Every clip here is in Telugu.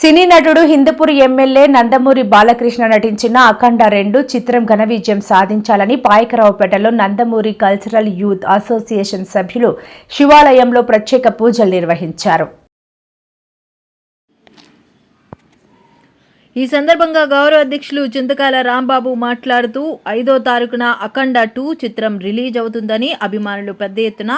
సినీ నటుడు హిందపూర్ ఎమ్మెల్యే నందమూరి బాలకృష్ణ నటించిన అఖండ రెండు చిత్రం ఘన విజయం సాధించాలని పాయకరావుపేటలో నందమూరి కల్చరల్ యూత్ అసోసియేషన్ సభ్యులు శివాలయంలో ప్రత్యేక పూజలు నిర్వహించారు. ఈ సందర్భంగా గౌరవ అధ్యక్షులు చింతకాల రాంబాబు మాట్లాడుతూ ఐదో తారీఖున అఖండ టూ చిత్రం రిలీజ్ అవుతుందని అభిమానులు పెద్ద ఎత్తున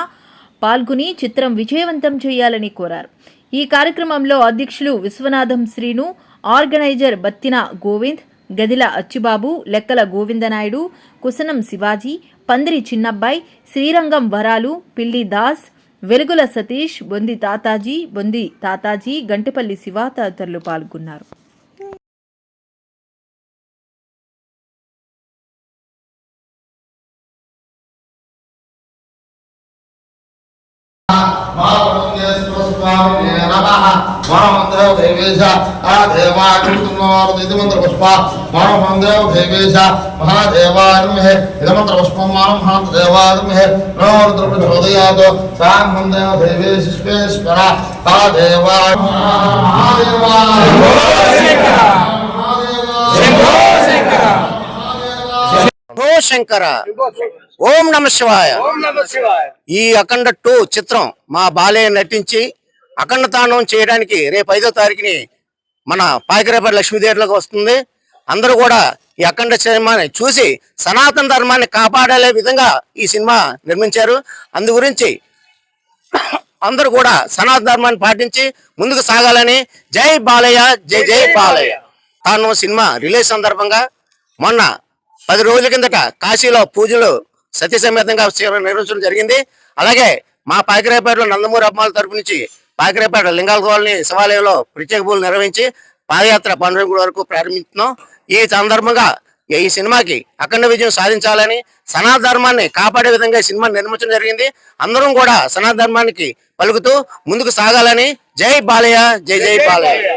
పాల్గొని చిత్రం విజయవంతం చేయాలని కోరారు. ఈ కార్యక్రమంలో అధ్యక్షులు విశ్వనాథం శ్రీను ఆర్గనైజర్ బత్తిన గోవింద్ గదిల అచ్చిబాబు లెక్కల గోవిందనాయుడు కుసనం శివాజీ పందిరి చిన్నబ్బాయి శ్రీరంగం వరాలు పిల్లి దాస్ వెలుగుల సతీష్ బొంది తాతాజీ బొంది తాతాజీ గంటిపల్లి శివ తదితరులు పాల్గొన్నారు. మనమందేవ దేవేశ ఆ మంత్ర పుష్ప మనమందేవ దేవేశ మహాదేవాయుర్మహే ఇది మంత్ర పుష్పం మనం మహంత దేవాయుర్మహే నోరుద్రపు హృదయాతో సాంగందేవ దేవేశ విశ్వేశ్వర ఆ దేవాయ మహాదేవాయ ఓ శంకర ఓం నమ శివాయ. ఈ అఖండ టూ చిత్రం మా బాలయ్య నటించి అఖండ తాండవం చేయడానికి రేపు ఐదో తారీఖుని మన పాయకరేపల్లి లక్ష్మీదేవిలోకి వస్తుంది. అందరూ కూడా ఈ అఖండ సినిమాని చూసి సనాతన ధర్మాన్ని కాపాడే విధంగా ఈ సినిమా నిర్మించారు. అందు గురించి అందరూ కూడా సనాతన ధర్మాన్ని పాటించి ముందుకు సాగాలని జై బాలయ్య జై జై బాలయ్య. తాను సినిమా రిలీజ్ సందర్భంగా మొన్న పది రోజుల కిందట కాశీలో పూజలు సతీ సమేతంగా శివ- నిర్వహించడం జరిగింది. అలాగే మా పాకిరేపేటలో నందమూరి అమ్మాల తరపు నుంచి పాకిరేపేట లింగాల కాలనీ శివాలయంలో ప్రత్యేక పూలు నిర్వహించి పాదయాత్ర పండుగ వరకు ప్రారంభిస్తున్నాం. ఈ సందర్భంగా ఈ సినిమాకి అఖండ విజయం సాధించాలని సనాతన ధర్మాన్ని కాపాడే విధంగా ఈ సినిమా నిర్మించడం జరిగింది. అందరం కూడా సనాతన ధర్మానికి పలుకుతూ ముందుకు సాగాలని జై బాలయ్య జై జై బాలయ్య.